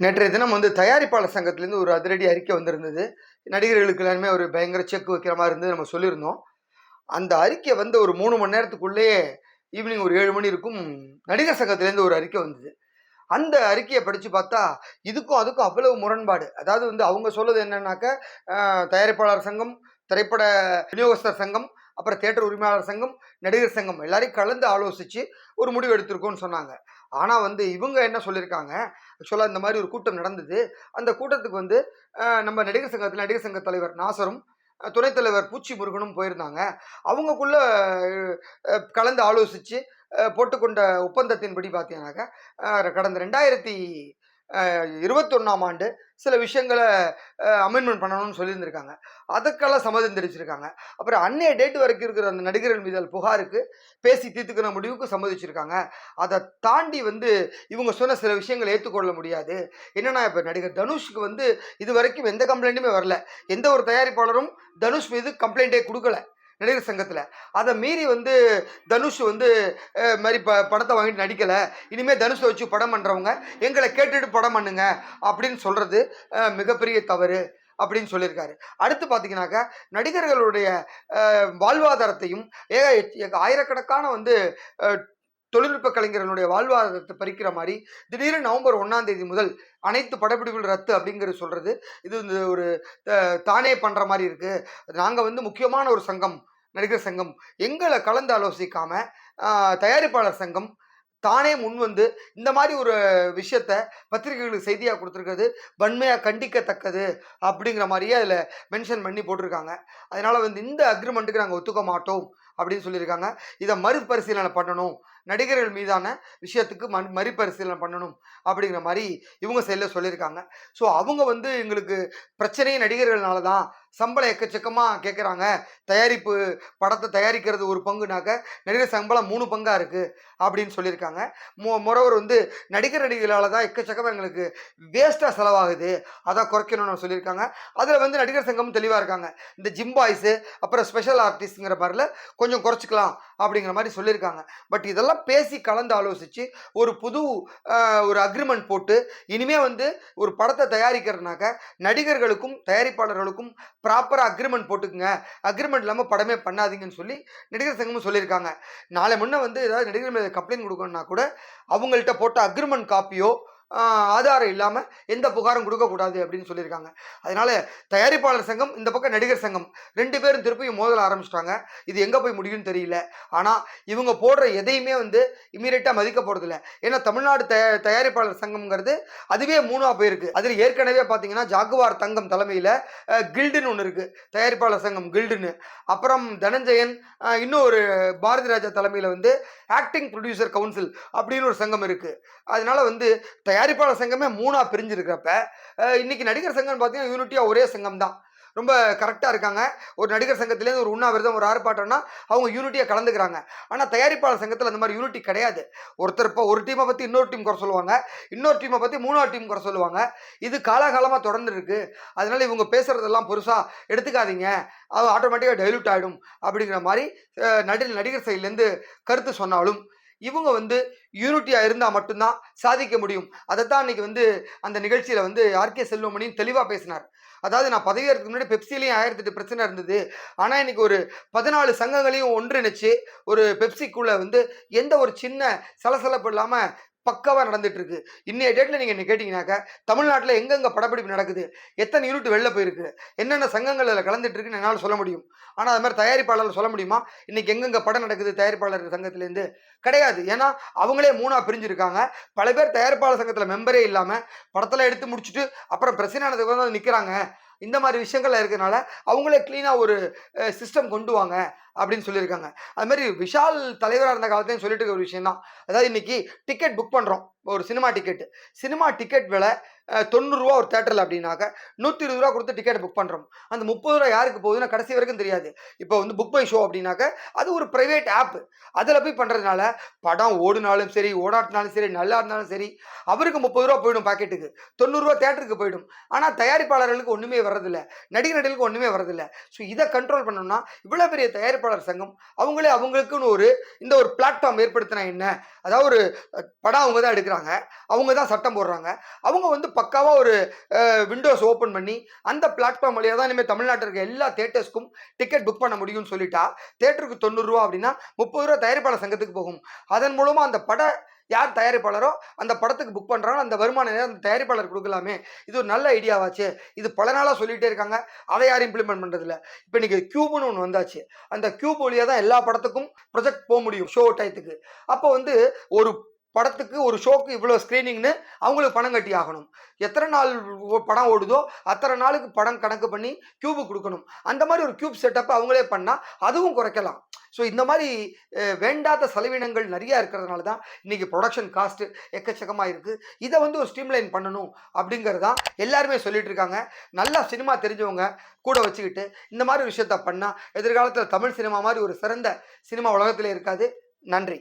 நேற்றைய தினம் வந்து தயாரிப்பாளர் சங்கத்திலேருந்து ஒரு அதிரடி அறிக்கை வந்திருந்தது. நடிகர்களுக்கு எல்லாருமே ஒரு பயங்கர செக் வைக்கிற மாதிரி இருந்து நம்ம சொல்லியிருந்தோம். அந்த அறிக்கை வந்து ஒரு மூணு மணி நேரத்துக்குள்ளேயே ஈவினிங் ஒரு ஏழு மணி இருக்கும் நடிகர் சங்கத்திலேருந்து ஒரு அறிக்கை வந்தது. அந்த அறிக்கையை படித்து பார்த்தா இதுக்கும் அதுக்கும் அவ்வளவு முரண்பாடு. அதாவது வந்து அவங்க சொல்றது என்னன்னாக்க தயாரிப்பாளர் சங்கம் திரைப்பட விநியோகஸ்தர் சங்கம் அப்புறம் தேட்டர் உரிமையாளர் சங்கம் நடிகர் சங்கம் எல்லாரையும் கலந்து ஆலோசித்து ஒரு முடிவு எடுத்திருக்கோம்னு சொன்னாங்க. ஆனால் வந்து இவங்க என்ன சொல்லியிருக்காங்க? ஆக்சுவலாக இந்த மாதிரி ஒரு கூட்டம் நடந்தது. அந்த கூட்டத்துக்கு வந்து நம்ம நடிகர் சங்கத்தில் நடிகர் சங்க தலைவர் நாசரும் துணைத் தலைவர் பூச்சி முருகனும் போயிருந்தாங்க. அவங்கக்குள்ள கலந்து ஆலோசித்து போட்டுக்கொண்ட ஒப்பந்தத்தின்படி பார்த்தீங்கன்னாக்க கடந்த ரெண்டாயிரத்தி இருபத்தொன்னாம் ஆண்டு சில விஷயங்களை அமெண்ட்மெண்ட் பண்ணணும்னு சொல்லியிருந்திருக்காங்க. அதுக்கெல்லாம் சம்மதம் தெரிவிச்சிருக்காங்க. அப்புறம் அன்னைய டேட் வரைக்கும் இருக்கிற அந்த நடிகர்கள் மீதால் புகாருக்கு பேசி தீர்த்துக்கிற முடிவுக்கு சம்மதிச்சிருக்காங்க. அதை தாண்டி வந்து இவங்க சொன்ன சில விஷயங்களை ஏற்றுக்கொள்ள முடியாது. என்னென்னா இப்போ நடிகர் தனுஷ்க்கு வந்து இது வரைக்கும் எந்த கம்ப்ளைண்ட்டுமே வரல. எந்த ஒரு தயாரிப்பாளரும் தனுஷ் மீது கம்ப்ளைண்ட்டே கொடுக்கல. நடிகர் சங்கத்தில். அதை மீறி வந்து தனுஷ் வந்து மாதிரி ப படத்தை வாங்கிட்டு நடிக்கலை. இனிமேல் தனுஷை வச்சு படம் பண்ணுறவங்க எங்களை கேட்டுட்டு படம் பண்ணுங்க அப்படின்னு சொல்கிறது மிகப்பெரிய தவறு அப்படின்னு சொல்லியிருக்காரு. அடுத்து பார்த்தீங்கன்னாக்கா நடிகர்களுடைய வாழ்வாதாரத்தையும் ஏக ஆயிரக்கணக்கான வந்து தொழில்நுட்ப கலைஞர்களுடைய வாழ்வாதாரத்தை பறிக்கிற மாதிரி திடீர்னு நவம்பர் ஒன்றாம் தேதி முதல் அனைத்து படப்பிடிப்புகள் ரத்து அப்படிங்கிறது சொல்கிறது இது வந்து ஒரு தானே பண்ணுற மாதிரி இருக்குது நாங்கள் வந்து முக்கியமான ஒரு சங்கம் நடிகர் சங்கம். எங்களை கலந்து ஆலோசிக்காம தயாரிப்பாளர் சங்கம் தானே முன் வந்து இந்த மாதிரி ஒரு விஷயத்த பத்திரிகைகளுக்கு செய்தியாக கொடுத்துருக்கிறது வன்மையாக கண்டிக்கத்தக்கது அப்படிங்கிற மாதிரியே அதில் மென்ஷன் பண்ணி போட்டிருக்காங்க. அதனால் வந்து இந்த அக்ரிமெண்ட்டுக்கு நாங்கள் ஒத்துக்க மாட்டோம் அப்படின்னு சொல்லியிருக்காங்க. இதை மறுபரிசீலனை பண்ணணும் நடிகர்கள் மீதான விஷயத்துக்கு மறு மறுபரிசீலனை பண்ணணும் அப்படிங்கிற மாதிரி இவங்க சைடில் சொல்லியிருக்காங்க. ஸோ அவங்க வந்து எங்களுக்கு பிரச்சனையே நடிகர்கள்னால தான் சம்பளம் எக்கச்சக்கமாக கேட்குறாங்க தயாரிப்பு படத்தை தயாரிக்கிறது ஒரு பங்குனாக்க நடிகர் சம்பளம் மூணு பங்காக இருக்குது அப்படின்னு சொல்லியிருக்காங்க. மொ முறவர் வந்து நடிகர் நடிகர்களால் தான் எக்கச்சக்கமாக எங்களுக்கு வேஸ்ட்டாக செலவாகுது. அதை குறைக்கணும்னு சொல்லியிருக்காங்க. அதில் வந்து நடிகர் சங்கமும் தெளிவாக இருக்காங்க. இந்த ஜிம் பாய்ஸு அப்புறம் ஸ்பெஷல் ஆர்டிஸ்ட்ங்கிற மாதிரில கொஞ்சம் குறைச்சிக்கலாம் அப்படிங்கிற மாதிரி சொல்லியிருக்காங்க. பட் இதெல்லாம் பேசி கலந்து ஆலோசித்து ஒரு புது ஒரு அக்ரிமெண்ட் போட்டு இனிமேல் வந்து ஒரு படத்தை தயாரிக்கிறதுனாக்க நடிகர்களுக்கும் தயாரிப்பாளர்களுக்கும் ப்ராப்பராக அக்ரிமெண்ட் போட்டுக்குங்க. அக்ரிமெண்ட் இல்லாமல் படமே பண்ணாதீங்கன்னு சொல்லி நடிகர் சங்கமும் சொல்லியிருக்காங்க. நாளை முன்னே வந்து ஏதாவது நடிகர் மேலே கம்ப்ளைண்ட் கொடுக்கணும்னா கூட அவங்கள்ட்ட போட்ட அக்ரிமெண்ட் காப்பியோ ஆதாரம் இல்லாமல் எந்த புகாரும் கொடுக்கக்கூடாது அப்படின்னு சொல்லியிருக்காங்க. அதனால தயாரிப்பாளர் சங்கம் இந்த பக்கம் நடிகர் சங்கம் ரெண்டு பேரும் திருப்பியும் மோதல ஆரம்பிச்சிட்டாங்க. இது எங்கே போய் முடியும்னு தெரியல. ஆனால் இவங்க போடுற எதையுமே வந்து இமீடியட்டாக மதிக்க போகிறதில்ல ஏன்னா தமிழ்நாடு தய தயாரிப்பாளர் சங்கம்ங்கிறது அதுவே மூணாக போயிருக்கு. அதில் ஏற்கனவே பார்த்தீங்கன்னா ஜாகுவார் தங்கம் தலைமையில் கில்டுன்னு ஒன்று இருக்குது தயாரிப்பாளர் சங்கம் கில்டுன்னு. அப்புறம் தனஞ்சயன் இன்னும் ஒரு பாரதி ராஜா தலைமையில் வந்து ஆக்டிங் ப்ரொடியூசர் கவுன்சில் அப்படின்னு ஒரு சங்கம் இருக்குது அதனால வந்து தயாரிப்பாளர் சங்கமே மூணாக பிரிஞ்சிருக்கிறப்ப அஹ், இன்னைக்கு நடிகர் சங்கம்னு பார்த்தீங்கன்னா யூனிட்டியாக ஒரே சங்கம் தான் ரொம்ப கரெக்டாக இருக்காங்க. ஒரு நடிகர் சங்கத்திலேருந்து ஒரு உண்ணாவிரதம் ஒரு ஆர்ப்பாட்டம்னா அவங்க யூனிட்டியாக கலந்துக்கிறாங்க. ஆனால் தயாரிப்பாளர் சங்கத்தில் அந்த மாதிரி யூனிட்டி கிடையாது. ஒருத்தர் இப்போ ஒரு டீமை பற்றி இன்னொரு டீம் குறை சொல்லுவாங்க. இன்னொரு டீமை பற்றி மூணாவது டீம் குறை சொல்லுவாங்க. இது காலாகாலமாக தொடர்ந்து இருக்கு அதனால இவங்க பேசுகிறதெல்லாம் பெருசாக எடுத்துக்காதீங்க. அது ஆட்டோமேட்டிக்காக டைல்யூட் ஆகிடும் அப்படிங்கிற மாதிரி நடி நடிகர் சைட்லேருந்து கருத்து சொன்னாலும் இவங்க வந்து யூனிட்டியாக இருந்தால் மட்டும்தான் சாதிக்க முடியும். அதைத்தான் இன்னைக்கு வந்து அந்த நிகழ்ச்சியில் வந்து ஆர்கே செல்வமணியும் தெளிவாக பேசினார். அதாவது நான் பதவி முன்னாடி பெப்சிலையும் ஆயிரத்தி எட்டு பிரச்சனை இருந்தது. ஆனால் இன்னைக்கு ஒரு பதினாலு சங்கங்களையும் ஒன்றிணைச்சு ஒரு பெப்சிக்குள்ளே வந்து எந்த ஒரு சின்ன சலசலப்பு இல்லாமல் பக்காவாக நடந்துட்டு இருக்கு இன்னைய டேட்டில் நீங்கள் என்ன கேட்டிங்கனாக்கா தமிழ்நாட்டில் எங்கெங்கே படப்பிடிப்பு நடக்குது எத்தனை யூனிட் வெளில போயிருக்கு என்னென்ன சங்கங்கள் அதில் கலந்துட்டு இருக்குன்னு என்னால் சொல்ல முடியும். ஆனால் அது மாதிரி தயாரிப்பாளர் சொல்ல முடியுமா? இன்னைக்கு எங்கெங்கே படம் நடக்குது தயாரிப்பாளர் சங்கத்திலேருந்து? கிடையாது. ஏன்னா அவங்களே மூணாக பிரிஞ்சிருக்காங்க. பல பேர் தயாரிப்பாளர் சங்கத்தில் மெம்பரே இல்லாமல் படத்தில் எடுத்து முடிச்சுட்டு அப்புறம் பிரச்சனை ஆனதுக்கு வந்து நிற்கிறாங்க இந்த மாதிரி விஷயங்கள்ல இருக்கிறனால அவங்களே க்ளீனாக ஒரு சிஸ்டம் கொண்டு வாங்க. அப்படின்னு சொல்லியிருக்காங்க. அது மாதிரி விஷால் தலைவராக இருந்த காலத்தையும் சொல்லிட்டு இருக்க ஒரு விஷயம் தான் அதாவது இன்னைக்கு டிக்கெட் புக் பண்ணுறோம் ஒரு சினிமா டிக்கெட் சினிமா டிக்கெட் விலை தொண்ணூறுரூவா ஒரு தேட்டரில் அப்படின்னாக்க நூற்றி இருபது ரூபா கொடுத்து டிக்கெட் புக் பண்ணுறோம் அந்த முப்பது ரூபா யாருக்கு போகுதுன்னா கடைசி வரைக்கும் தெரியாது. இப்போ வந்து புக் பை ஷோ அப்படின்னாக்க அது ஒரு ப்ரைவேட் ஆப் அதில் போய் பண்ணுறதுனால படம் ஓடுனாலும் சரி ஓடாட்டினாலும் சரி நல்லா இருந்தாலும் சரி அவருக்கு முப்பது ரூபா போயிடும் பாக்கெட்டுக்கு தொண்ணூறுரூவா தேட்டருக்கு போயிடும். ஆனால் தயாரிப்பாளர்களுக்கு ஒன்றுமே வர்றதில்லை. நடிகர் நடிகளுக்கு ஒன்றுமே வர்றதில்லை. ஸோ இதை கண்ட்ரோல் பண்ணணும்னா இவ்வளோ பெரிய தயாரிப்பாளர் சங்கம் அவங்களே அவங்களுக்குன்னு ஒரு இந்த ஒரு பிளாட்ஃபார்ம் ஏற்படுத்தினா என்ன? அதாவது ஒரு படம் அவங்க தான் எடுக்கிறாங்க அவங்க தான் சட்டம் போடுறாங்க. அவங்க வந்து பக்காவாக ஒரு விண்டோஸ் ஓப்பன் பண்ணி அந்த பிளாட்ஃபார்ம் வழியாக தான் இனிமேல் தமிழ்நாட்டில் இருக்க எல்லா தேட்டர்ஸ்க்கும் டிக்கெட் புக் பண்ண முடியும்னு சொல்லிட்டா தேட்டருக்கு தொண்ணூறுரூவா அப்படின்னா முப்பது ரூபா தயாரிப்பாளர் சங்கத்துக்கு போகும். அதன் மூலமாக அந்த பட யார் தயாரிப்பாளரோ அந்த படத்துக்கு புக் பண்ணுறாங்களோ அந்த வருமானம் அந்த தயாரிப்பாளர் கொடுக்கலாமே. இது ஒரு நல்ல ஐடியாவாச்சு இது பல நாளாக சொல்லிகிட்டே இருக்காங்க. அதை யாரும் இம்ப்ளிமெண்ட் பண்ணுறதில்ல இப்போ இன்றைக்கி க்யூப்னு ஒன்று வந்தாச்சு. அந்த க்யூப் வழியாக தான் எல்லா படத்துக்கும் ப்ரொஜெக்ட் போக முடியும் ஷோ டயத்துக்கு அப்போ வந்து ஒரு படத்துக்கு ஒரு ஷோக்கு இவ்வளோ ஸ்க்ரீனிங்னு அவங்களுக்கு பணம் கட்டி ஆகணும். எத்தனை நாள் ஓ- படம் ஓடுதோ அத்தனை நாளுக்கு படம் கணக்கு பண்ணி கியூபு கொடுக்கணும். அந்த மாதிரி ஒரு க்யூப் செட்டப் அவங்களே பண்ணால் அதுவும் குறைக்கலாம். ஸோ இந்த மாதிரி வேண்டாத செலவினங்கள் நிறையா இருக்கிறதுனால தான் இன்றைக்கி ப்ரொடக்ஷன் காஸ்ட்டு எக்கச்சக்கமாக இருக்குது இதை வந்து ஒரு ஸ்ட்ரீம்லைன் பண்ணணும் அப்படிங்கிறது தான் எல்லாருமே சொல்லிகிட்ருக்காங்க நல்லா சினிமா தெரிஞ்சவங்க கூட வச்சுக்கிட்டு இந்த மாதிரி விஷயத்த பண்ணால் எதிர்காலத்தில் தமிழ் சினிமா மாதிரி ஒரு சிறந்த சினிமா உலகத்தில் இருக்காது. நன்றி.